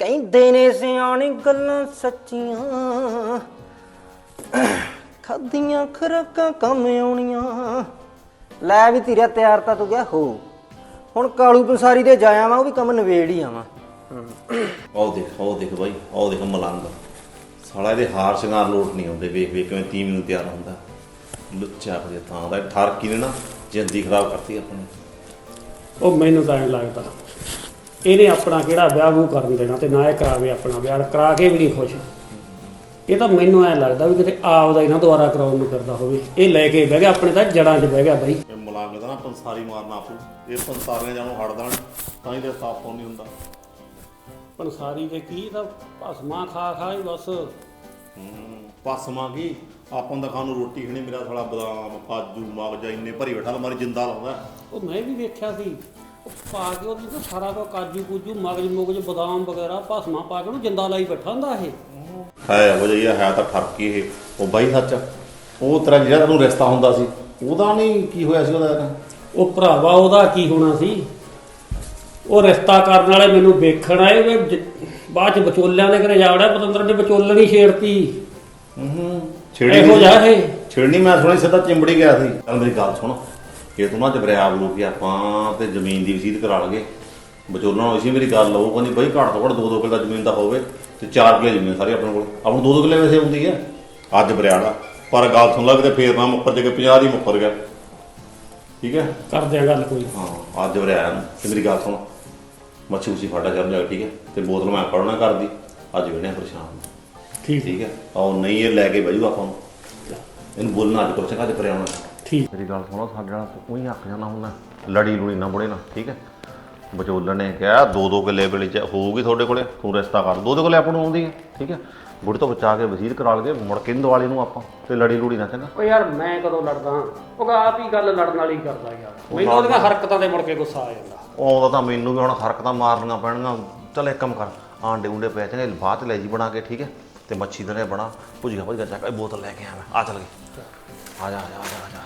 ਕਹਿੰਦੇ ਨੇ ਸਿਆਣੀ ਗੱਲਾਂ ਸੱਚੀਆਂ। ਖਾਦੀਆਂ ਖਰਾਕਾਂ ਕੰਮ ਆਉਣੀਆਂ। ਲੈ ਵੀ ਤੇਰਾ ਤਿਆਰ ਤਾਂ ਤੂੰ ਗਿਆ ਹੋ। ਹੁਣ ਕਾਲੂ ਪੰਸਾਰੀ ਦੇ ਜਾਇਆ ਵਾਂ ਉਹ ਵੀ ਕੰਮ ਨਵੇੜ ਹੀ ਆਵਾਂ। ਉਹ ਦੇਖ ਉਹ ਦੇਖ ਬਾਈ ਉਹ ਦੇਖ ਮਲੰਗ। ਸਾਲਾ ਇਹਦੇ ਹਾਰ ਸ਼ਿੰਗਾਰ ਲੋਟ ਨਹੀਂ ਆਉਂਦੇ ਵੇਖ ਵੇਖ ਕਿਵੇਂ ਤੀਮ ਨੂੰ ਤਿਆਰ ਹੁੰਦਾ। ਲੁੱਚਾ ਫਜੇ ਤਾਂ ਦਾ ਠਾਰਕੀ ਨੇ ਨਾ ਜ਼ਿੰਦਗੀ ਖਰਾਬ ਕਰਤੀ ਆਪਣੀ। ਉਹ ਮੈਨੂੰ ਤਾਂ ਐਂ ਲੱਗਦਾ ਇਹਨੇ ਆਪਣਾ ਕਿਹੜਾ ਵਿਆਹ ਵੂ ਕਰਨ ਦੇਣਾ ਤੇ ਨਾ ਇਹ ਕਰਾਵੇ ਆਪਣਾ ਵਿਆਹ ਕਰਾ ਕੇ ਵੀ ਨਹੀਂ ਖੁਸ਼। ਇਹ ਤਾਂ ਮੈਨੂੰ ਐਂ ਲੱਗਦਾ ਵੀ ਕਿਤੇ ਆਪ ਦਾ ਹੀ ਨਾ ਦੁਬਾਰਾ ਕਰਾਉਣ ਨੂੰ ਕਰਦਾ ਹੋਵੇ। ਇਹ ਲੈ ਕੇ ਬਹਿ ਗਿਆ ਆਪਣੇ ਤਾਂ ਜੜਾਂ 'ਚ ਬਹਿ ਗਿਆ ਬਾਈ। ਇਹ ਮਲੰਗ ਦਾ ਨਾ ਪੰਸਾਰੀ ਮਾਰਨਾ ਆਪੂ। ਇਹ ਪੰਸਾਰੀਆਂ ਜਾਨੂੰ ਹੜਦਾ ਤਾਂ ਹੀ ਤੇ ਸਾਫ਼ ਨਹੀਂ ਹੁੰਦਾ। ਪੰਸਾਰੀ ਦੇ ਕੀ ਤਾਂ ਭਸਮਾ ਖਾ ਖਾ ਹੀ ਬਸ। ਪਸਮਾ ਕੀ? ਆਪਾਂ ਦਾ ਖਾਣ ਨੂੰ ਰੋਟੀ ਖਣੀ ਮੇਰਾ ਸਾਲਾ ਬਦਾਮ ਕਾਜੂ ਮਗਜਾ ਇੰਨੇ ਭਰੀ ਬੈਠਾ ਮਾਰੀ ਜਿੰਦਾ ਲਾਉਂਦਾ। ਉਹ ਮੈਂ ਵੀ ਵੇਖਿਆ ਸੀ। ਉਹ ਪਾ ਕੇ ਉਹਦੇ ਤਾਂ ਸਾਰਾ ਕੋ ਕਾਜੂ ਕੂਜੂ ਮਗਜ ਮੁਗਜ ਬਦਾਮ ਵਗੈਰਾ ਭਸਮਾ ਪਾ ਕੇ ਉਹਨੂੰ ਜਿੰਦਾ ਲਾਈ ਬੈਠਾ ਹੁੰਦਾ ਇਹ। ਹੈ ਉਹ ਜਿਹਾ ਹੈ ਤਾਂ ਠਰਕੀ ਇਹ। ਉਹ ਬਾਈ ਸੱਚ ਉਹ ਤੇਰਾ ਜਿਹੜਾ ਤੈਨੂੰ ਰਿਸ਼ਤਾ ਹੁੰਦਾ ਸੀ ਉਹਦਾ ਨਹੀਂ ਕੀ ਹੋਇਆ ਸੀ ਉਹਦਾ? ਉਹ ਭਰਾਵਾ ਉਹਦਾ ਕੀ ਹੋਣਾ ਸੀ? ਉਹ ਰਿਸ਼ਤਾ ਕਰਨ ਵਾਲੇ ਮੈਨੂੰ ਵੇਖਣ ਆਏ ਵੀ ਜ- ਬਾਅਦ ਚ ਵਿਚੋਲਿਆਂ ਦੇ ਘਰੇ ਜਾਵੜਿਆ ਪਤੰਦਰ ਨੇ ਵਿਚੋਲਣੀ ਛੇੜਤੀ। ਹੂੰ ਇਹੋ ਜਿਹਾ ਇਹ। ਛੇੜਨੀ ਮੈਂ ਸੁਣੀ ਸਿੱਧਾ ਚਿੰਬੜੀ ਗਿਆ ਸੀ। ਚੱਲ ਮੇਰੀ ਗੱਲ ਸੁਣ ਇਹ ਤੂੰ ਨਾ ਜਬਰਿਆ ਬਲੂ ਕਿ ਆਪਾਂ ਤੇ ਜ਼ਮੀਨ ਦੀ ਵਸੀਤ ਕਰਾ ਲਗੇ ਵਿਚੋਲਣਾ ਹੋਈ ਸੀ ਮੇਰੀ ਗੱਲ ਉਹ ਕਹਿੰਦੀ ਬਈ ਘੱਟ ਤੋਂ ਘੱਟ ਦੋ ਦੋ ਕਿੱਲੇ ਦਾ ਜ਼ਮੀਨ ਦਾ ਹੋਵੇ ਤੇ 4 ਕਿੱਲੇ ਜ਼ਮੀਨ ਸਾਰੀ ਆਪਣੇ ਕੋਲ। ਆਪਾਂ ਨੂੰ ਦੋ ਦੋ ਕਿੱਲੇ ਵੈਸੇ ਹੁੰਦੀ ਹੈ ਅੱਜ ਬਰਿਆੜਾ ਪਰ ਗੱਲ ਸੁਣ ਲੈ ਕਿਤੇ ਫੇਰ ਨਾ ਮੁੱਕਰ ਜੇ 50 ਦੀ ਮੁੱਕਰ ਗਿਆ। ਠੀਕ ਹੈ? ਕਰਦੇ ਆ ਗੱਲ ਕੋਈ। ਹਾਂ ਅੱਜ ਬਰਿਆੜਾ ਨੂੰ। ਤੇ ਮੇਰੀ ਗੱਲ ਸੁਣ। ਮੱਛੀ ਉਸੀ ਫਾਟਾ ਚੱਲ ਜਾ ਠੀਕ ਹੈ? ਤੇ ਬੋਤਲ ਮੈਂ ਪੜਨਾ ਕਰਦੀ ਅੱਜ ਵੇਣੇ ਪਰੇਸ਼ਾਨ। ਠੀਕ। ਠੀਕ ਹੈ? ਉਹ ਨਹੀਂ ਇਹ ਲੈ ਕੇ ਬਜੂ ਆਪਾਂ ਨੂੰ। ਇਹਨੂੰ ਬੋਲਣਾ ਅੱਜ ਕੋਲ ਚੰਗਾ ਤੇ ਪਰੇ ਆਉਣਾ। ਠੀਕ। ਮੇਰੀ ਗੱਲ ਸੁਣੋ ਸਾਡੇ ਨਾਲ ਕੋਈ ਹੱਕ ਜਾਣਾ ਹੁੰਦਾ। ਲੜੀ ਲੁੜੀ ਨਾ ਬੁੜੇ ਨਾ ਠੀਕ ਹੈ? ਵਿਚੋਲਣ ਨੇ ਕਿਹਾ ਦੋ ਦੋ ਕਿੱਲੇ ਵੇਲੇ ਚ ਹੋਊਗੀ ਤੁਹਾਡੇ ਕੋਲੇ ਤੂੰ ਰਿਸ਼ਤਾ ਕਰ। ਦੋ ਦੋ ਕਿੱਲੇ ਆਪਾਂ ਨੂੰ ਆਉਂਦੀ ਹੈ ਠੀਕ ਹੈ? ਬੁੜੇ ਤੋਂ ਬਚਾ ਕੇ ਵਜ਼ੀਰ ਕਰਾ ਲਗੇ ਮੁੜ ਕੇ ਵਾਲੇ ਨੂੰ ਆਪਾਂ ਤੇ ਲੜੀ ਲੁੜੀ ਨਾ ਚੰਗਾ। ਉਹ ਯਾਰ ਮੈਂ ਕਦੋਂ ਲੜਦਾ? ਉਹ ਆਪ ਹੀ ਗੱਲ ਲੜਨ ਵਾਲੀ ਕਰਦਾ ਯਾਰ। ਮੈਨੂੰ ਉਹਦੀਆਂ ਹਰਕਤਾਂ ਤੇ ਮੁੜ ਕੇ ਗੁੱਸਾ ਆ ਜਾਂਦਾ। ਉਹ ਆਉਂਦਾ ਤਾਂ ਮੈਨੂੰ ਵੀ ਹੁਣ ਹਰਕਤਾਂ ਮਾਰਨੀਆਂ ਪੈਣਗੀਆਂ। ਚੱਲ ਇੱਕ ਕੰਮ ਕਰ ਆਂਡੇ ਉਂਡੇ ਪੈ ਚੰਗੇ ਬਾਅਦ ਚ ਲੈ ਜੀ ਬਣਾ ਕੇ ਠੀਕ ਹੈ? ਤੇ ਮੱਛੀ ਦਨੇ ਬਣਾ ਭੁਜੀਆ ਭੁਜੀਆ ਚੱਕ ਬੋਤਲ ਲੈ ਕੇ ਆਇਆ ਮੈਂ। ਆ ਚੱਲ ਗਈ। ਆ ਜਾ ਆ ਜਾ ਆ ਜਾ,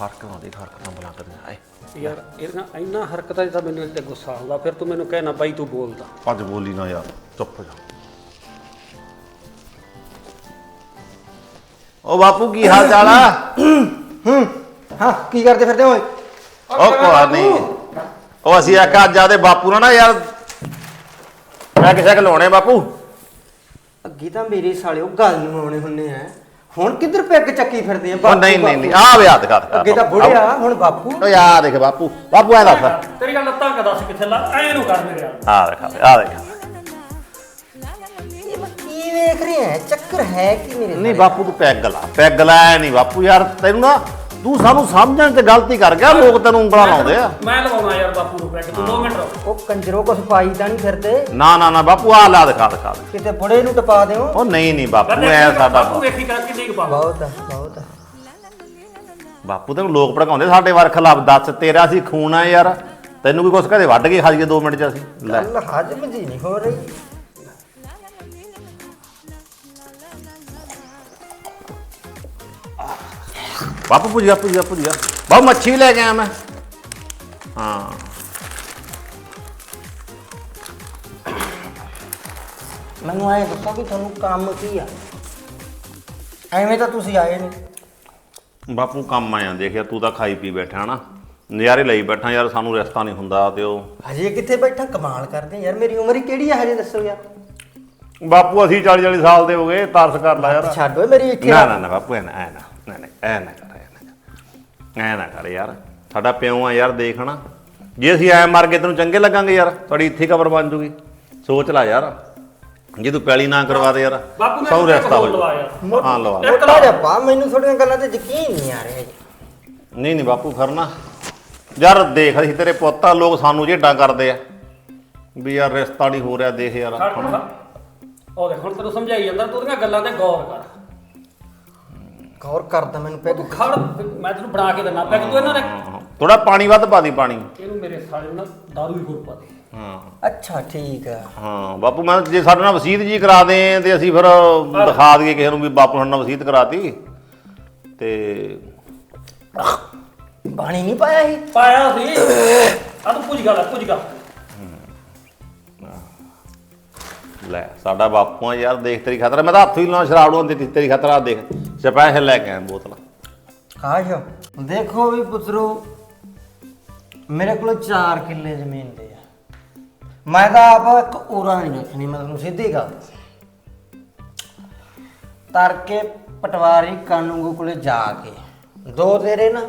ਹਰਕਤਾਂ ਦੇ ਹਰਕਤਾਂ ਬਣਾ ਕੇ ਦੇ ਆਏ। ਯਾਰ ਇਹਨਾਂ ਇੰਨਾ ਹਰਕਤਾਂ 'ਚ ਤਾਂ ਮੈਨੂੰ ਇੱਥੇ ਗੁੱਸਾ ਆਉਂਦਾ ਫਿਰ ਤੂੰ ਮੈਨੂੰ ਕਹਿਣਾ ਬਾਈ ਤੂੰ ਬੋਲਦਾ। ਭੱਜ ਬੋਲੀ ਨਾ ਯਾਰ ਚੁੱਪ ਜਾ। ਓ ਬਾਪੂ ਕੀ ਹਾਲ ਚਾਲ ਆ? ਹਾਂ ਕੀ ਕਰਦੇ ਫਿਰਦੇ ਓਏ? ਓ ਕੋਈ ਨਹੀਂ। ਉਹ ਅਸੀਂ ਆਖਿਆ ਅੱਜ ਆਦੇ ਬਾਪੂ ਨਾਲ ਨਾ ਯਾਰ ਮੈਂ ਕਿਸੇ ਕੋਲ ਲਾਉਣੇ ਬਾਪੂ। ਅੱਗੇ ਤਾਂ ਮੇਰੇ ਸਾਲਿਓ ਗੱਲ ਨੂੰ ਆਉਣੇ ਹੁੰਨੇ ਆ। ਹੁਣ ਕਿੱਧਰ ਪੈਗ ਚੱਕੀ ਫਿਰਦੇ ਆ? ਉਹ ਨਹੀਂ ਨਹੀਂ ਨਹੀਂ। ਆ ਵਿਆਹ ਦਿਖਾ ਦਿਖਾ ਅੱਗੇ ਤਾਂ ਬੁੜਿਆ ਹੁਣ ਬਾਪੂ। ਓ ਯਾਰ ਦੇਖ ਬਾਪੂ ਬਾਪੂ ਐ ਦੱਸ। ਤੇਰੀ ਗੱਲ ਲੱਤਾਂ ਕਾ ਦੱਸ ਕਿੱਥੇ ਲਾ ਐ ਨੂੰ ਕਰ ਮੇਰੇ ਯਾਰ ਆ ਦਿਖਾ ਆ ਦੇਖ। ਇਹ ਮੈਂ ਕੀ ਵੇਖ ਰਹੇ? ਹੈ ਚੱਕਰ ਹੈ ਕੀ ਮੇਰੇ ਨਹੀਂ ਬਾਪੂ ਤੂੰ ਪੈਗ ਲਾ। ਪੈਗ ਲਾਇਆ ਨਹੀਂ ਬਾਪੂ ਯਾਰ ਤੈਨੂੰ ਨਾ ਤੂੰ ਸਾਨੂੰ ਸਮਝਣ ਤੇ ਗਲਤੀ ਕਰ ਗਿਆ ਲੋਕ ਤੈਨੂੰ ਉਂਗਲਾਂ ਲਾਉਂਦੇ ਆ। ਮੈਂ ਲਵਾਉਣਾ ਯਾਰ ਬਾਪੂ ਨੂੰ ਪੈਗ ਤੂੰ 2 ਮਿੰਟ ਰੁਕ। ਉਹ ਕੰਜਰੋ ਕੁਛ ਪਾਈ ਤਾਂ ਨਹੀਂ ਫਿਰਦੇ। ਨਾ ਨਾ ਨਾ ਬਾਪੂ ਆ ਲਾ ਦਿਖਾ ਦਿਖਾ। ਦੇ। ਕਿਤੇ ਬੁੜੇ ਨੂੰ ਟਪਾ ਦਿਓ। ਉਹ ਨਹੀਂ ਨਹੀਂ ਬਾਪੂ ਐ ਸਾਡਾ ਬਾਪੂ ਵੇਖੀ ਕਰ ਕਿੰਨੀ ਕੁ ਪਾਵਾ ਬਹੁਤ ਆ ਬਹੁਤ ਆ। ਬਾਪੂ ਤੈਨੂੰ ਲੋਕ ਭੜਕਾਉਂਦੇ ਸਾਡੇ ਵਾਰ ਖਿਲਾਫ ਦੱਸ ਤੇਰਾ ਸੀ ਖੂਨ ਆ ਯਾਰ। ਤੈਨੂੰ ਵੀ ਕੁਛ ਕਦੇ ਵੱਢ ਕੇ ਖਾ ਜੀਏ 2 ਮਿੰਟ ਚ ਅਸੀਂ। ਲੈ। ਗੱਲ ਹਜਮ ਜੀ ਨਹੀਂ ਹੋ ਰਹੀ। ਬਾਪੂ ਪੁੱਜਿਆ ਪੁੱਜਿਆ ਪੁੱਜਿਆ ਬਾਪੂ ਮੱਛੀ ਵੀ ਲੈ ਕੇ ਆਇਆ ਮੈਂ। ਹਾਂ। ਮੈਨੂੰ ਐ ਦੱਸੋ ਵੀ ਤੁਹਾਨੂੰ ਕੰਮ ਕੀ ਆ? ਐਵੇਂ ਤਾਂ ਤੁਸੀਂ ਆਏ ਨਹੀਂ। ਬਾਪੂ ਕੰਮ ਆਇਆ ਦੇਖਿਆ ਤੂੰ ਤਾਂ ਖਾਈ ਪੀ ਬੈਠਾ ਨਾ ਨਜ਼ਾਰੇ ਲਈ ਬੈਠਾ ਯਾਰ ਸਾਨੂੰ ਰਸਤਾ ਨਹੀਂ ਹੁੰਦਾ ਤੇ ਉਹ। ਹਜੇ ਕਿੱਥੇ ਬੈਠਾ? ਕਮਾਲ ਕਰਦੇ ਯਾਰ ਮੇਰੀ ਉਮਰ ਹੀ ਕਿਹੜੀ ਆ ਹਜੇ ਦੱਸੋ ਯਾਰ। ਬਾਪੂ ਅਸੀਂ 40 40 ਸਾਲ ਦੇ ਹੋ ਗਏ ਤਰਸ ਕਰ ਲਾ ਯਾਰ। ਛੱਡ ਓਏ ਮੇਰੀ ਇੱਥੇ। ਨਾ। ਨਾ ਨਾ ਬਾਪੂ ਐ ਨਾ ਐ ਨਾ ਨਾ ਨਾ, ਐ ਨਾ। ਐ ਨਾ ਕਰ ਐ ਨਾ ਕਰ ਯਾਰ। ਸਾਡਾ ਪਿਓ ਆ ਯਾਰ ਦੇਖਣਾ ਜੇ ਅਸੀਂ ਐ ਮਰ ਗਏ ਤੈਨੂੰ ਚੰਗੇ ਲੱਗਾਂਗੇ ਯਾਰ। ਤੁਹਾਡੀ ਇੱਥੇ ਕਬਰ ਬਣ ਜੂਗੀ। ਸੋਚ ਲੈ ਯਾਰ। ਜੇ ਤੂੰ ਪੈਲੀ ਨਾ ਕਰਵਾ ਦੇ ਯਾਰ ਬਾਪੂ ਨੇ ਸੌ ਰਸਤਾ ਹੋ ਲਵਾ ਜਾਊ ਹਾਂ ਲਵਾ ਮੋਟਾ ਜਿਹਾ ਪਾ ਮੈਨੂੰ ਥੋੜੀਆਂ ਗੱਲਾਂ ਤੇ ਯਕੀਨ ਨਹੀਂ ਆ ਰਿਹਾ ਜੀ। ਨਹੀਂ ਨਹੀਂ ਬਾਪੂ ਖਰਨਾ ਯਾਰ ਦੇਖ ਅਸੀਂ ਤੇਰੇ ਪੁੱਤ ਆ ਲੋਕ ਸਾਨੂੰ ਜੇਡਾਂ ਕਰਦੇ ਆ। ਵੀ ਯਾਰ ਰਿਸ਼ਤਾ ਨਹੀਂ ਹੋ ਰਿਹਾ ਦੇਖ ਯਾਰ। ਹੁਣ। ਉਹ ਦੇਖ ਹੁਣ ਤੈਨੂੰ ਸਮਝਾਈ ਜਾਂਦਾ ਤੂੰ ਉਹਦੀਆਂ ਗੱਲਾਂ ਤੇ ਗੌਰ ਕਰ। ਗੌਰ ਕਰਦਾ ਮੈਨੂੰ ਪੈ ਤੂੰ ਖੜ ਮੈਂ ਤੈਨੂੰ ਬਣਾ ਕੇ ਦਿੰਦਾ ਪੈਗ ਤੂੰ ਇਹਨਾਂ ਨੇ ਥੋੜਾ ਪਾਣੀ ਵੱਧ ਪਾ ਦੀ ਪਾਣੀ। ਇਹਨੂੰ ਮੇਰੇ ਸਾਲੇ ਨੂੰ ਨਾ ਦਾਰੂ ਹੀ ਹੋਰ ਪਾ ਦੇ। ਹਾਂ। ਅੱਛਾ ਠੀਕ ਆ। ਹਾਂ ਬਾਪੂ ਮੈਂ ਜੇ ਸਾਡੇ ਨਾਲ ਵਸੀਤ ਜੀ ਕਰਾ ਦੇ ਤੇ ਅਸੀਂ ਫਿਰ ਦਿਖਾ ਦਈਏ ਕਿਸੇ ਨੂੰ ਵੀ ਬਾਪੂ ਸਾਡੇ ਨਾਲ ਵਸੀਤ ਕਰਾਤੀ। ਤੇ ਬਾਣੀ ਨਹੀਂ ਪਾਇਆ ਸੀ? ਪਾਇਆ ਸੀ। ਆ ਤੂੰ ਪੁੱਛ ਗੱਲ ਪੁੱਛ ਗੱਲ। ਲੈ ਸਾਡਾ ਬਾਪੂ ਆ ਯਾਰ ਦੇਖ ਤੇਰੀ ਖਤਰਾ। ਮੈਂ ਤਾਂ ਹੱਥ ਵੀ ਨਾ ਸ਼ਰਾਬ ਨੂੰ ਤੇਰੀ ਖਤਰਾ ਦੇਖ। ਸਪੈਸ਼ਲ ਲੈ ਕੇ ਆਇਆ ਕਾਸ਼, ਦੇਖੋ ਵੀ ਪੁੱਤਰੋ, ਮੇਰੇ ਕੋਲ 4 ਕਿੱਲੇ ਜ਼ਮੀਨ ਦੇ ਆ। ਮੈਂ ਤਾਂ ਆਪ ਇੱਕ ਉਰਾ ਨਹੀਂ ਰੱਖਣੀ, ਮੈਂ ਤੁਹਾਨੂੰ ਸਿੱਧੀ ਗੱਲ ਦੱਸਾਂ। ਪਟਵਾਰੀ ਕਾਨੂੰਗੋ ਕੋਲੇ ਜਾ ਕੇ, ਦੋ ਤੇਰੇ ਨਾ,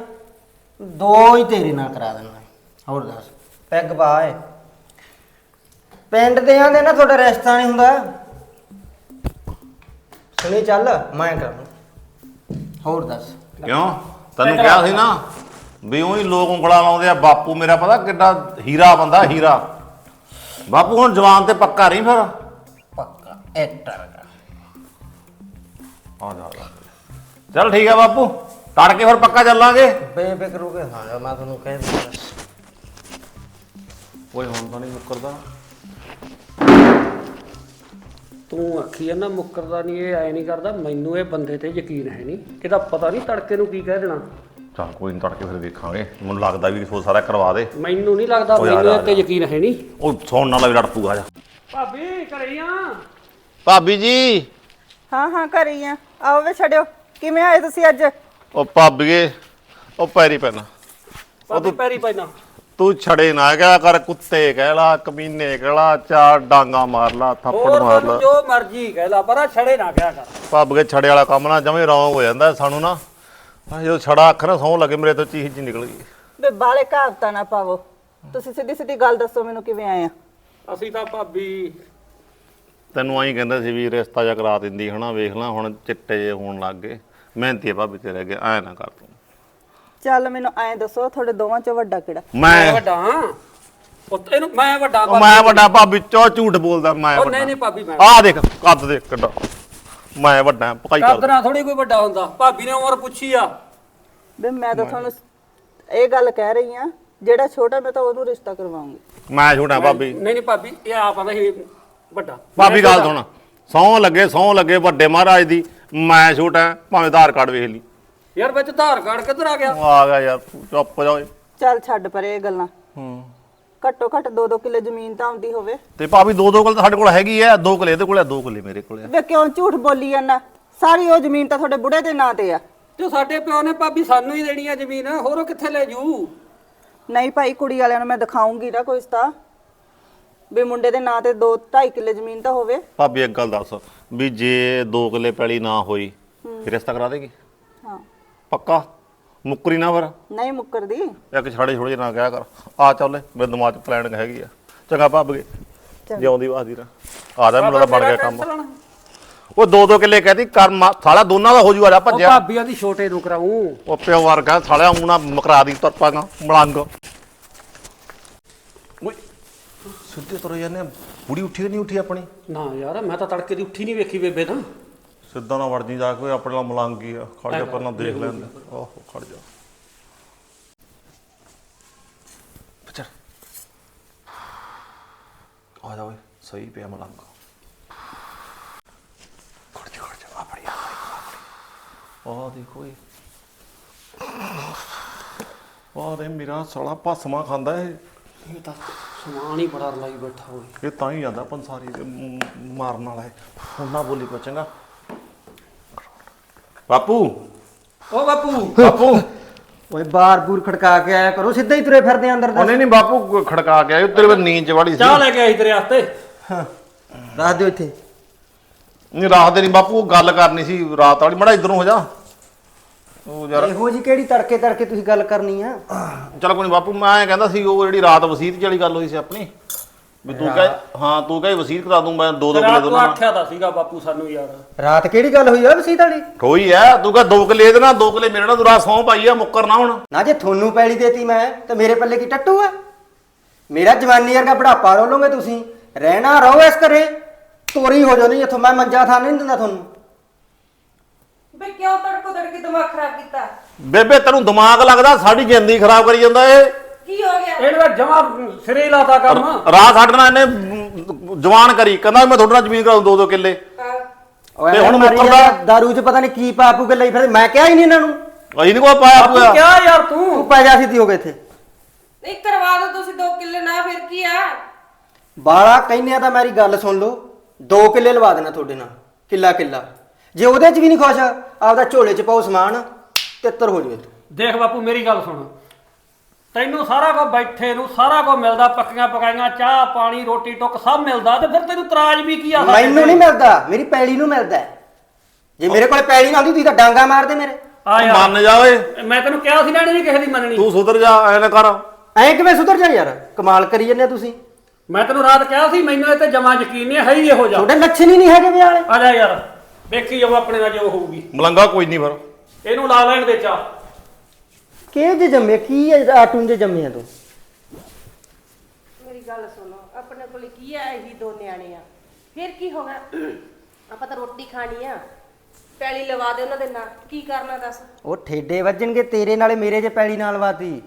ਦੋ ਹੀ ਤੇਰੇ ਨਾਲ ਕਰਾ ਦੇਣਾ ਹੋਰ ਦੱਸ, ਪੈਗ ਬਾਏ ਪਿੰਡ ਦੇ ਆਂਦੇ ਨਾ ਤੁਹਾਡਾ ਰਿਸ਼ਤਾ ਨਹੀਂ ਹੁੰਦਾ। ਸੁਣੀ ਚੱਲ, ਮੈਂ ਕਰਾਂ ਹੋਰ ਦੱਸ। ਕਿਉਂ? ਤੈਨੂੰ ਕਿਹਾ ਸੀ ਨਾ ਵੀ ਉਹੀ ਲੋਕ ਉਂਗਲਾਂ ਲਾਉਂਦੇ ਆ ਬਾਪੂ ਮੇਰਾ ਪਤਾ ਕਿੱਡਾ ਹੀਰਾ ਬੰਦਾ ਹੀਰਾ। ਬਾਪੂ ਹੁਣ ਜਵਾਨ ਤੇ ਪੱਕਾ ਨਹੀਂ ਫਿਰ? ਪੱਕਾ ਐਕਟਰ ਦਾ ਆ ਜਾ ਆ ਜਾ। ਚੱਲ ਠੀਕ ਆ ਬਾਪੂ ਤੜਕੇ ਫਿਰ ਪੱਕਾ ਚੱਲਾਂਗੇ। ਬੇਫਿਕਰ ਹੋ ਕੇ ਹਾਂ ਮੈਂ ਤੁਹਾਨੂੰ ਕਹਿ ਦਿੰਦਾ। ਓਏ ਹੁਣ ਤਾਂ ਨਹੀਂ ਮੁੱਕਰਦਾ। ਤੂੰ ਆਖੀ ਆ ਨਾ ਮੁੱਕਰਦਾ ਨਹੀਂ ਇਹ ਐ ਨਹੀਂ ਕਰਦਾ ਮੈਨੂੰ ਇਹ ਬੰਦੇ ਤੇ ਯਕੀਨ ਹੈ ਨਹੀਂ ਇਹਦਾ ਪਤਾ ਨਹੀਂ ਤੜਕੇ ਨੂੰ ਕੀ ਕਹਿ ਦੇਣਾ। ਚੱਲ ਕੋਈ ਨਹੀਂ ਤੜਕੇ ਫਿਰ ਵੇਖਾਂਗੇ। ਮੈਨੂੰ ਲੱਗਦਾ ਵੀ ਸੋ ਸਾਰਾ ਕਰਵਾ ਦੇ। ਮੈਨੂੰ ਨਹੀਂ ਲੱਗਦਾ ਓਏ ਆ ਮੈਨੂੰ ਜਾ, ਇਹ ਤੇ ਯਕੀਨ ਹੈ ਨਹੀਂ ਉਹ ਸੌਣ ਨਾਲ ਵੀ ਲੜ ਪੂਗਾ ਜਾ। ਭਾਬੀ ਘਰੇ ਆ? ਭਾਬੀ ਜੀ। ਹਾਂ ਹਾਂ ਘਰੇ ਹੀ ਆ। ਆਓ ਵੇ ਛੱਡਿਓ। ਕਿਵੇਂ ਆਏ ਤੁਸੀਂ ਅੱਜ? ਉਹ ਭਾਬੀਏ ਉਹ ਪੈਰੀ ਪੈਣਾ। ਭਾਬੀ ਪੈਰੀ ਪੈਣਾ। ਤੂੰ ਛੜੇ ਨਾ ਕਿਆ ਕਰ ਕੁੱਤੇ ਕਹਿ ਲਾ ਕਮੀਨੇ ਕਹਿ ਲਾ ਚਾਰ ਡਾਂਗਾ ਮਾਰ ਲਾ ਥੱਪੜ ਹੋਰ ਮਾਰ ਲਾ। ਜੋ ਮਰਜ਼ੀ ਕਹਿ ਲਾ ਪਰ ਆਹ ਛੜੇ ਨਾ ਕਿਆ ਕਰ। ਭਾਬੀਏ ਛੜੇ ਵਾਲਾ ਕੰਮ ਨਾ ਜਮੇ ਰੌਂਗ ਹੋ ਜਾਂਦਾ ਸਾਨੂੰ ਨਾ। ਆਹ ਜਦੋਂ ਛੜਾ ਅੱਖ ਨਾ ਸੌਂ ਲੱਗੇ ਮੇਰੇ ਤੋਂ ਚੀਹ ਜੀ ਨਿਕਲ ਗਈ। ਵੇ ਬਾਲੇ ਕਹਾਵਤਾਂ ਨਾ ਪਾਵੋ। ਤੁਸੀਂ ਸਿੱਧੀ ਸਿੱਧੀ ਗੱਲ ਦੱਸੋ ਮੈਨੂੰ ਕਿਵੇਂ ਆਏ ਆ। ਅਸੀਂ ਤਾਂ ਭਾਬੀ ਤੈਨੂੰ ਆਈ ਕਹਿੰਦਾ ਸੀ ਵੀ ਰਿਸ਼ਤਾ ਜਾ ਕਰਾ ਦਿੰਦੀ ਹਨਾ ਵੇਖ ਲੈ ਹੁਣ ਚਿੱਟੇ ਜੇ ਹੋਣ ਲੱਗ ਗਏ। ਮਿਹਨਤੀ ਆ ਭਾਬੀ ਤੇਰੇ ਅੱਗੇ ਐ ਨਾ ਕਰ ਤੂੰ। ਚੱਲ ਮੈਨੂੰ ਐਂ ਦੱਸੋ ਤੁਹਾਡੇ ਦੋਵਾਂ ਚੋਂ ਵੱਡਾ ਕਿਹੜਾ? ਮੈਂ ਮੈਂ ਵੱਡਾ ਹਾਂ। ਉਹ ਇਹਨੂੰ ਮੈਂ ਵੱਡਾ ਉਹ ਮੈਂ ਵੱਡਾ ਭਾਬੀ ਚੋ ਝੂਠ ਬੋਲਦਾ ਮੈਂ ਉਹ ਵੱਡਾ। ਨਹੀਂ ਨਹੀਂ ਭਾਬੀ ਮੈਂ ਆਹ ਦੇਖ ਕੱਦ ਦੇਖ ਕਿੱਡਾ। ਮੈਂ ਵੱਡਾ ਪਕਾਈ ਕਰ ਕਾਦਰਾ ਥੋੜੀ ਕੋਈ ਵੱਡਾ ਹੁੰਦਾ। ਭਾਬੀ ਨੇ ਉਮਰ ਪੁੱਛੀ ਆ। ਵੇ ਮੈਂ ਤਾਂ ਤੁਹਾਨੂੰ ਇਹ ਗੱਲ ਕਹਿ ਰਹੀ ਆ ਜਿਹੜਾ ਛੋਟਾ ਮੈਂ ਤਾਂ ਉਹਨੂੰ ਰਿਸ਼ਤਾ ਕਰਵਾਉਂਗੀ। ਮੈਂ ਛੋਟਾ ਭਾਬੀ। ਨਹੀਂ ਨਹੀਂ ਭਾਬੀ ਇਹ ਆਪ ਆਂਦਾ ਸੀ ਵੱਡਾ। ਭਾਬੀ ਗੱਲ ਸੁਣ। ਸੌ ਲੱਗੇ ਸੌ ਲੱਗੇ ਵੱਡੇ ਮਹਾਰਾਜ ਦੀ। ਮੈਂ ਛੋਟਾ ਭਾਵੇਂ ਆਧਾਰ ਕਾਰਡ ਵੇਖ ਲਈ। ਯਾਰ ਵਿੱਚ ਆਧਾਰ ਕਾਰਡ ਕਿੱਧਰ ਆ ਗਿਆ? ਆ ਗਿਆ ਯਾਰ ਤੂੰ ਚੁੱਪ ਜਾ ਓਏ ਚੱਲ ਛੱਡ ਪਰੇ ਇਹ ਗੱਲਾਂ। ਹੂੰ। ਘੱਟੋ ਘੱਟ 2-2 ਕਿੱਲੇ ਜ਼ਮੀਨ ਤਾਂ ਹੁੰਦੀ ਹੋਵੇ। ਤੇ ਭਾਬੀ ਦੋ ਦੋ ਕੋਲ ਤਾਂ ਸਾਡੇ ਕੋਲ ਹੈਗੀ ਐ ਦੋ ਕਿਲੇ ਇਹਦੇ ਕੋਲ ਐ ਦੋ ਕਿਲੇ ਮੇਰੇ ਕੋਲ ਐ। ਵੇ ਕਿਉਂ ਝੂਠ ਬੋਲੀ ਜਾਂਦਾ। ਸਾਰੀ ਉਹ ਜ਼ਮੀਨ ਤਾਂ ਤੁਹਾਡੇ ਬੁੜੇ ਦੇ ਨਾਂ ਤੇ ਆ। ਤੇ ਸਾਡੇ ਪਿਓ ਨੇ ਭਾਬੀ ਸਾਨੂੰ ਹੀ ਦੇਣੀ ਆ ਜ਼ਮੀਨ ਹੋਰ ਉਹ ਕਿੱਥੇ ਲੈ ਜੂ? ਨਹੀਂ ਭਾਈ ਕੁੜੀ ਵਾਲਿਆਂ ਨੂੰ ਮੈਂ ਦਿਖਾਉਂਗੀ ਨਾ ਕੋਈ ਤਾਂ। ਵੀ ਮੁੰਡੇ ਦੇ ਨਾਂ ਤੇ 2-2.5 ਕਿੱਲੇ ਜ਼ਮੀਨ ਤਾਂ ਹੋਵੇ। ਭਾਬੀ ਇੱਕ ਗੱਲ ਦੱਸ। ਵੀ ਜੇ ਦੋ ਕਿਲੇ ਪੈਲੀ ਨਾ ਹੋਈ ਫਿਰ ਰਿਸ਼ਤਾ ਕਰਾ ਦੇਗੀ? ਪੱਕਾ? ਮੁੱਕਰੀ ਨਾ ਫਿਰ। ਨਹੀਂ ਮੁੱਕਰਦੀ। ਇੱਕ ਛੜੇ ਛੋੜੇ ਨਾ ਕਿਹਾ ਕਰ। ਆ ਚੱਲ ਮੇਰੇ ਦਿਮਾਗ 'ਚ ਪਲਾਨਿੰਗ ਹੈਗੀ ਆ। ਚੰਗਾ ਭਾਬੀ ਚੰਗਾ। ਜਿਉਂਦੀ ਵਾਦੀ ਰ ਆ ਜਾ ਮੈਨੂੰ ਬਣ ਗਿਆ ਕੰਮ। ਉਹ ਦੋ ਦੋ ਕਿੱਲੇ ਕਹਦੀ ਕਰ ਮਾ- ਸਾਲਾ ਦੋਨਾਂ ਦਾ ਹੋ ਜੂ ਆ ਜਾ ਉਹ ਭੱਜਿਆ ਭਾਬੀਆਂ ਦੀ ਛੋਟੇ ਨੂੰ ਕਰਾਉਂ ਉਹ ਪਿਓ ਵਰਗਾ ਸਾਲਿਆ ਊਂ ਨਾ ਮਕਰਾ ਦੀ ਤਰਪਾਂਗਾ ਮਲੰਗ। ਓਏ ਸਿੱਧੇ ਤੁਰ ਜਾਂਦੇ ਆ। ਬੁੜੀ ਉੱਠੀ ਤੇ ਨਹੀਂ ਉੱਠੀ ਆਪਣੀ? ਨਾ ਯਾਰ ਮੈਂ ਤਾਂ ਤੜਕੇ ਦੀ ਉੱਠੀ ਨਹੀਂ ਵੇਖੀ ਬੇਬੇ ਤਾਂ। ਸਿੱਧਾ ਨਾ ਵੜ ਜੀ ਕੇ ਆਪਣੇ ਨਾਲ ਮਲੰਗ ਆ। ਖੜ ਜਾ ਪਹਿਲਾਂ ਦੇਖ ਲੈਂਦੇ। ਆਹੋ ਖੜ ਜਾ। ਬੱਚਾ ਆ ਜਾ ਓਏ ਸਹੀ ਪਿਆ ਮਲੰਗ। ਖੜ ਜਾ ਖੜ ਜਾ ਆਪਣੀ ਆ ਦੇਖੋ ਏ ਵਾਹ ਰੇ ਮੇਰਾ ਸਾਲਾ ਭਸਮਾ ਖਾਂਦਾ ਇਹ। ਤਾਂ ਸਮਾਨ ਹੀ ਬੜਾ ਰਲਾਈ ਬੈਠਾ ਹੋਏ ਇਹ ਤਾਂ ਹੀ ਜਾਂਦਾ ਪੰਸਾਰੀ ਦੇ ਮ- ਮਾਰਨ ਵਾਲਾ ਹੈ ਹੁਣ ਨਾ ਬੋਲੀ ਕੋ ਚੰਗਾ। ਬਾਪੂ। ਓ ਬਾਪੂ। ਬਾਪੂ। ਓਏ ਬਾਰ ਬੂਰ ਖੜਕਾ ਕੇ ਆਇਆ ਕਰੋ ਸਿੱਧਾ ਹੀ ਤੁਰੇ ਫਿਰਦੇ ਅੰਦਰ ਦਾ। ਉਹਨੇ ਨਹੀਂ ਬਾਪੂ ਖੜਕਾ ਕੇ ਆਇਆ ਤੇਰੇ ਵੱਲ ਨੀਂਦ ਚ ਵੜੀ ਸੀ। ਚਾਹ ਲੈ ਕੇ ਆਈ ਤੇਰੇ ਵਾਸਤੇ। ਦੱਸ ਦਿਓ ਇੱਥੇ। ਨਹੀਂ ਰਾਤ ਦੇ ਨਹੀਂ ਬਾਪੂ ਉਹ ਗੱਲ ਕਰਨੀ ਸੀ ਰਾਤ ਵਾਲੀ। ਮੜਾ ਇਧਰੋਂ ਹੋ ਜਾ। ਉਹ ਯਾਰ ਇਹੋ ਜੀ ਕਿਹੜੀ ਤੜਕੇ ਤੜਕੇ ਤੁਸੀਂ ਗੱਲ ਕਰਨੀ ਆ? ਚਲ ਕੋਈ ਨੀ ਬਾਪੂ ਮੈਂ ਐਂ ਕਹਿੰਦਾ ਸੀ ਉਹ ਜਿਹੜੀ ਰਾਤ ਵਸੀਤ ਚ ਵਾਲੀ ਗੱਲ ਹੋਈ ਸੀ ਆਪਣੀ। ਵੀ ਤੂੰ ਕਹੇ ਹਾਂ ਤੂੰ ਕਹੇ ਵਸੀਤ ਕਰਾ ਦੂੰ ਮੈਂ ਦੋ ਦੋ ਕਿਲੇ ਰਾਤ ਨੂੰ ਨਾਲ ਆਖਿਆ ਤਾਂ ਸੀਗਾ ਬਾਪੂ ਸਾਨੂੰ ਯਾਰ। ਰਾਤ ਕਿਹੜੀ ਗੱਲ ਹੋਈ ਆ ਵਸੀਤ ਵਾਲੀ ਹੋਈ ਐ ਤੂੰ ਕਹ ਦੋ ਕਿਲੇ ਨਾਲ ਦੋ ਕਿਲੇ ਮੇਰੇ ਨਾਲ ਤੂੰ ਰਾਤ ਸੌਂ ਪਾਈ ਆ ਮੁੱਕਰ ਨਾ ਹੁਣ। ਨਾ ਜੇ ਤੁਹਾਨੂੰ ਪੈਲੀ ਦੇਤੀ ਮੈਂ ਤੇ ਮੇਰੇ ਪੱਲੇ ਕੀ ਟੱਟੂ ਆ? ਮੇਰਾ ਜਵਾਨੀ ਵਰਗਾ ਬੁਢਾਪਾ ਰੋਲੋਗੇ ਤੁਸੀਂ। ਰਹਿਣਾ ਰਹੋ ਇਸ ਘਰੇ। ਤੋਰੀ ਹੋ ਜਾਣੀ ਇੱਥੋਂ ਮੈਂ ਮੰਜਾ ਥਾਂ ਨਹੀਂ ਦਿੰਦਾ ਤੁਹਾਨੂੰ। ਵੇ ਕਿਉਂ ਤੜਕੋ ਤੜਕੀ ਦਿਮਾਗ ਖਰਾਬ ਕੀਤਾ? ਬੇਬੇ ਤੈਨੂੰ ਦਿਮਾਗ ਲੱਗਦਾ ਸਾਡੀ ਜ਼ਿੰਦਗੀ ਖਰਾਬ ਕਰੀ ਜਾਂਦਾ ਏ ਕੀ ਹੋ ਗਿਆ? ਇਹਨੇ ਤਾਂ ਜਮਾ ਸਿਰੇ ਹੀ ਲਾਤਾ ਕੰਮ। ਰਾਤ ਸਾਡੇ ਨਾਲ ਇਹਨੇ ਜਵਾਨ ਕਰੀ। ਕਹਿੰਦਾ ਮੈਂ ਤੁਹਾਡੇ ਨਾਲ ਜ਼ਮੀਨ ਕਰਾਉਂ ਦੋ ਦੋ ਕਿੱਲੇ ਤੇ ਹੁਣ ਮੁੱਕਰਦਾ- ਦਾਰੂ 'ਚ ਪਤਾ ਨਹੀਂ ਕੀ ਪਾਪੂ ਕੇ ਲਈ ਫਿਰ ਮੈਂ ਕਿਹਾ ਹੀ ਨਹੀਂ ਇਹਨਾਂ ਨੂੰ। ਅਈ ਨਹੀਂ ਕੋਈ ਪਾਇਆ ਪੂਆ ਕਿਆ ਯਾਰ ਤੂੰ। ਤੂੰ ਪੈ ਜਾ ਸਿੱਧੀ ਹੋ ਗਏ ਇੱਥੇ। ਨਹੀਂ ਕਰਵਾ ਦੋ ਤੁਸੀਂ 2 ਕਿੱਲੇ ਨਾ ਫਿਰ ਕੀ ਆ? ਬਾਲਾ ਕਹਿੰਨੇ ਆ ਤਾਂ ਮੇਰੀ ਗੱਲ ਸੁਣ ਲਓ। 2 ਕਿੱਲੇ ਲਵਾ ਦੇਣਾ ਤੁਹਾਡੇ ਨਾਲ ਕਿੱਲਾ ਕਿੱਲਾ। ਜੇ ਉਹਦੇ 'ਚ ਵੀ ਨਹੀਂ ਖੁਸ਼ ਆਪਦਾ ਝੋਲੇ 'ਚ ਪਾਓ ਸਮਾਨ ਤਿੱਤਰ ਹੋ ਜਵੇ ਤੂੰ। ਦੇਖ ਬਾਪੂ ਮੇਰੀ ਗੱਲ ਸੁਣ। ਤੈਨੂੰ ਸਾਰਾ ਕੁਝ ਬੈਠੇ ਨੂੰ ਸਾਰਾ ਕੁਝ ਮਿਲਦਾ ਪੱਕੀਆਂ ਪਕਾਈਆਂ ਚਾਹ ਪਾਣੀ ਰੋਟੀ ਟੁੱਕ ਸਭ ਮਿਲਦਾ ਤੇ ਫਿਰ ਤੈਨੂੰ ਤਰਾਜ ਵੀ ਕੀ ਆ ਸਾਡੇ ਮੈਨੂੰ ਨਹੀਂ ਮਿਲਦਾ ਮੇਰੀ ਪੈਲੀ ਨੂੰ ਮਿਲਦਾ ਹੈ। ਜੇ ਮੇਰੇ ਕੋਲ ਪੈਲੀ ਨਾ ਹੁੰਦੀ ਤੁਸੀਂ ਤਾਂ ਡਾਂਗਾ ਮਾਰਦੇ ਮੇਰੇ। ਆ ਯਾਰ। ਮੰਨ ਜਾ ਓਏ ਮੈਂ ਤੈਨੂੰ ਕਿਹਾ ਸੀ ਨਾ ਨਹੀਂ ਕਿਸੇ ਦੀ ਮੰਨਣੀ। ਤੂੰ ਸੁਧਰ ਜਾ ਐ ਨਾ ਕਰ। ਐਂ ਕਿਵੇਂ ਸੁਧਰ ਜਾ ਯਾਰ? ਕਮਾਲ ਕਰੀ ਜੰਨੇ ਆ ਤੁਸੀਂ। ਮੈਂ ਤੈਨੂੰ ਰਾਤ ਕਿਹਾ ਸੀ ਮੈਨੂੰ ਇਹ ਤੇ ਜਮਾ ਯਕੀਨ ਨਹੀਂ ਹੈ ਹੀ ਇਹੋ ਜਾ ਤੁਹਾਡੇ ਲੱਛਣ ਹੀ ਨਹੀਂ ਹੈਗੇ ਵੀ ਵਾਲੇ। ਆ ਜਾ ਯਾਰ ਵੇਖੀ ਜਾਓ ਆਪਣੇ ਨਾਲ ਜੋ ਹੋਊਗੀ। ਮਲੰਗਾ ਕੋਈ ਨਹੀਂ ਫਿਰ। ਇਹਨੂੰ ਲਾ ਲੈਣ ਦੇ ਚਾ ਕਿਹ ਜੇ ਜੰਮੇ? ਕੀ ਹੈ ਆਟੂਨ ਜੇ ਜੰਮੇ ਆ ਤੂੰ? ਮੇਰੀ ਗੱਲ ਸੁਣੋ ਆਪਣੇ ਕੋਲ ਕੀ ਆ ਇਹੀ ਦੋ ਨਿਆਣੇ ਆ? ਫਿਰ ਕੀ ਹੋ ਗਿਆ? ਆਪਾਂ ਤਾਂ ਰੋਟੀ ਖਾਣੀ ਆ। ਪੈਲੀ ਲਵਾ ਦੇ ਉਹਨਾਂ ਦੇ ਨਾਲ। ਕੀ ਕਰਨਾ ਦੱਸ? ਉਹ ਠੇਡੇ ਵੱਜਣਗੇ ਤੇਰੇ ਨਾਲੇ ਮੇਰੇ ਜੇ ਪੈਲੀ ਨਾਲ ਵਾਤੀ।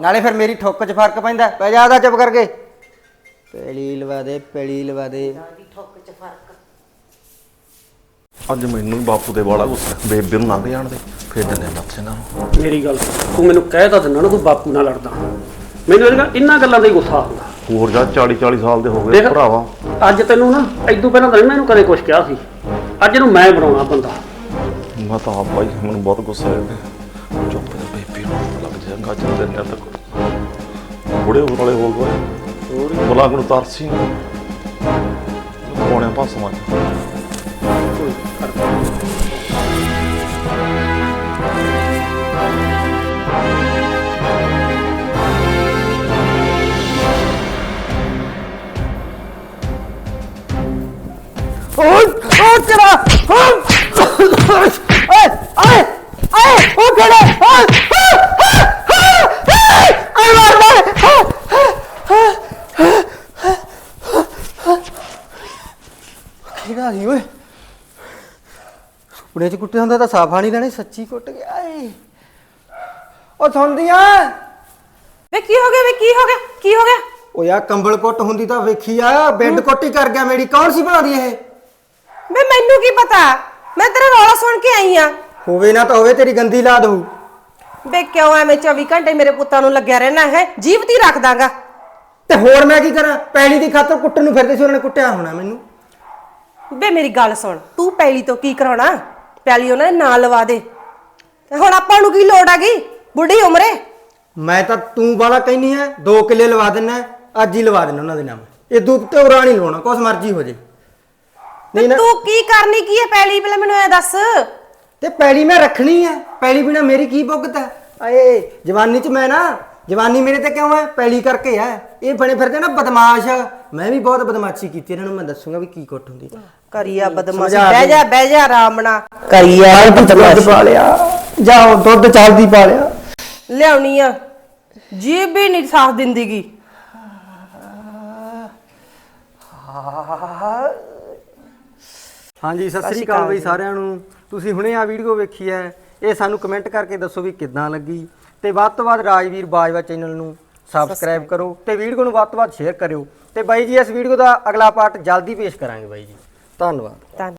ਨਾਲੇ ਫਿਰ ਮੇਰੀ ਠੁੱਕ 'ਚ ਫ਼ਰਕ ਪੈਂਦਾ। ਪੈ ਜਾ ਆਦਾ ਚੁੱਪ ਕਰਕੇ। ਪੈਲੀ ਲਵਾ ਦੇ ਪੈਲੀ ਲਵਾ ਦੇ। ਦੀ ਠੁੱਕ ਚ ਫ਼ਰਕ। ਅੱਜ ਮੈਨੂੰ ਵੀ ਬਾਪੂ ਤੇ ਬੜਾ ਗੁੱਸਾ। ਬੇਬੇ ਨੂੰ ਲੰਘ ਜਾਣ ਦੇ ਫੇਰ ਦਿੰਦੇ ਨੱਥ ਇਹਨਾਂ ਨੂੰ ਮੇਰੀ ਗੱਲ ਸੁਣ। ਤੂੰ ਮੈਨੂੰ ਕਹਿ ਤਾਂ ਦਿੰਦਾ ਨਾ ਤੂੰ ਬਾਪੂ ਨਾਲ ਲੜਦਾ। ਮੈਨੂੰ ਇਹਨਾਂ ਇਹਨਾਂ ਗੱਲਾਂ ਦਾ ਹੀ ਗੁੱਸਾ ਆਉਂਦਾ ਹੋਰ ਜਾ 40 40 ਸਾਲ ਦੇ ਹੋ ਗਏ ਦੇਖ ਭਰਾਵਾ। ਅੱਜ ਤੈਨੂੰ ਨਾ ਇਦੋਂ ਪਹਿਲਾਂ ਤਾਂ ਨੀ ਮੈਂ ਇਹਨੂੰ ਕਦੇ ਕੁਝ ਕਿਹਾ ਸੀ। ਅੱਜ ਇਹਨੂੰ ਮੈਂ ਬਣਾਉਣਾ ਬੰਦਾ। ਮੈਂ ਤਾਂ ਆਪ ਭਾਈ ਮੈਨੂੰ ਬਹੁਤ ਗੁੱਸਾ ਆਇਆ ਚੁੱਪ ਕਰ ਬੇਬੇ ਨੂੰ ਲੱਗ ਜਾਏਗਾ ਜਦੋਂ ਦਿਨ ਤੱਕ ਬੁੜੇ ਵਾਲੇ ਹੋ ਗਏ। ਹੋਰ ਬੁਲਾ ਨੂੰ ਤਰਸੀ ਨਾ। ਕੋਣਿਆ ਪਾਸ ਮਾਰ ਓਏ ਓ ਤੇਰਾ ਓਏ ਓਏ ਓਏ ਓ ਕਿਹੜਾ? ਓਏ ਓਏ ਮਾਰ ਮਾਰ ਕਿਹੜਾ ਸੀ ਓਏ? ਸੁਪਨੇ ਚ ਕੁੱਟੇ ਹੁੰਦਾ ਤਾਂ ਸਾਫਾ ਨਹੀਂ ਲੈਣੇ ਸੱਚੀ ਕੁੱਟ ਗਿਆ ਏ। ਉਹ ਸੁਣਦੀਆਂ ਵੇ ਕੀ ਹੋ ਗਿਆ ਵੇ ਕੀ ਹੋ ਗਿਆ ਕੀ ਹੋ ਗਿਆ? ਓ ਯਾ ਕੰਬਲ ਕੁੱਟ ਹੁੰਦੀ ਤਾਂ ਵੇਖੀ ਆ ਬੈੱਡ ਕੁੱਟ ਕਰ ਗਿਆ ਮੇਰੀ। ਕੌਣ ਸੀ ਬਣਾਦੀ ਇਹ? ਵੇ ਮੈਨੂੰ ਕੀ ਪਤਾ? ਮੈਂ ਤੇਰਾ ਰੌਲਾ ਸੁਣ ਕੇ ਆਈ ਆ। ਹੋਵੇ ਨਾ ਤਾਂ ਹੋਵੇ ਤੇਰੀ ਗੰਦੀ ਲਾਦ ਹੋਊ। ਵੇ ਕਿਉਂ ਐਵੇਂ 24 ਘੰਟੇ ਮੇਰੇ ਪੁੱਤਾਂ ਨੂੰ ਲੱਗਿਆ ਰਹਿਣਾ ਹੈ? ਜੀਵਤੀ ਰੱਖ ਦਾਂਗਾ ਤੇ ਹੋਰ ਮੈਂ ਕੀ ਕਰਾਂ? ਪੈਲੀ ਦੀ ਖਾਤਰ ਕੁੱਟਣ ਨੂੰ ਫਿਰਦੇ ਸੀ ਉਹਨਾਂ ਨੇ ਕੁੱਟਿਆ ਹੋਣਾ ਮੈਨੂੰ। ਵੇ ਮੇਰੀ ਗੱਲ ਸੁਣ ਤੂੰ ਪੈਲੀ ਤੋਂ ਕੀ ਕਰਾਉਣਾ? ਪੈਲੀ ਉਹਨਾਂ ਦੇ ਨਾਂ ਲਵਾ ਦੇ। ਤੇ ਹੁਣ ਆਪਾਂ ਨੂੰ ਕੀ ਲੋੜ ਹੈਗੀ? ਬੁੱਢੀ ਉਮਰੇ? ਮੈਂ ਤਾਂ ਤੂੰ ਵਾਲਾ ਕਹਿਨੀ ਐ ਦੋ ਕਿੱਲੇ ਲਵਾ ਦਿੰਨਾ ਅੱਜ ਹੀ ਲਵਾ ਦੇਣਾ ਉਹਨਾਂ ਦੇ ਨਾਮ। ਇਹ ਦੂਪ ਤੇ ਉਰਾ ਨਹੀਂ ਲਵਾਉਣਾ ਕੁਛ ਮਰਜ਼ੀ ਹੋ ਜੇ। ਨਹੀਂ ਨਾ ਤੂੰ ਕੀ ਕਰਨੀ ਕੀ ਹੈ ਪੈਲੀ ਪਹਿਲਾਂ ਮੈਨੂੰ ਐ ਦੱਸ। ਤੇ ਪੈਲੀ ਮੈਂ ਰੱਖਣੀ ਐ ਪੈਲੀ ਬਿਨਾ ਮੇਰੀ ਕੀ ਭੁਗਤ ਐ ਆਏ ਜਵਾਨੀ ਚ ਮੈਂ ਨਾ ਜਵਾਨੀ ਮੇਰੇ ਤੇ ਕਿਉਂ ਐ ਪੈਲੀ ਕਰਕੇ ਐ ਇਹ ਬਣੇ ਫਿਰਦੇ ਨਾ ਬਦਮਾਸ਼। ਮੈਂ ਵੀ ਬਹੁਤ ਬਦਮਾਸ਼ੀ ਕੀਤੀ ਇਹਨਾਂ ਨੂੰ ਮੈਂ ਦੱਸੂਗਾ ਵੀ ਕੀ ਕੁੱਟ ਹੁੰਦੀ। ਕਰੀਆ ਬਦਮਾਸ਼ੀ। ਸਮਝਾ ਬਹਿ ਦੇ। ਜਾ ਬਹਿ ਜਾ ਆਰਾਮ ਨਾਲ। ਕਰੀਆ ਦੁੱਧ ਪਾ ਲਿਆ। ਜਾਓ ਦੁੱਧ ਚਾਲਦੀ ਪਾ ਲਿਆ। ਲਿਆਉਣੀ ਆ। ਜੀਬ ਵੀ ਨਹੀਂ ਸਾਥ ਦਿੰਦੀਗੀ। ਹਾਂਜੀ ਸਤਿ ਸ੍ਰੀ ਅਕਾਲ ਬਈ ਸਾਰਿਆਂ ਨੂੰ। ਤੁਸੀਂ ਹੁਣੇ ਆ ਵੀਡੀਓ ਵੇਖੀ ਹੈ। ਇਹ ਸਾਨੂੰ ਕਮੈਂਟ ਕਰਕੇ ਦੱਸੋ ਵੀ ਕਿੱਦਾਂ ਲੱਗੀ। ਤੇ ਵੱਧ ਤੋਂ ਵੱਧ ਰਾਜਵੀਰ ਬਾਜਵਾ ਚੈਨਲ ਨੂੰ ਸਬਸਕ੍ਰਾਈਬ ਕਰੋ ਤੇ ਵੀਡੀਓ ਨੂੰ ਵੱਧ ਤੋਂ ਵੱਧ ਸ਼ੇਅਰ ਕਰਿਓ। ਤੇ ਬਾਈ ਜੀ ਇਸ ਵੀਡੀਓ ਦਾ ਅਗਲਾ ਪਾਰਟ ਜਲਦੀ ਪੇਸ਼ ਕਰਾਂਗੇ ਬਾਈ ਜੀ। ਧੰਨਵਾਦ।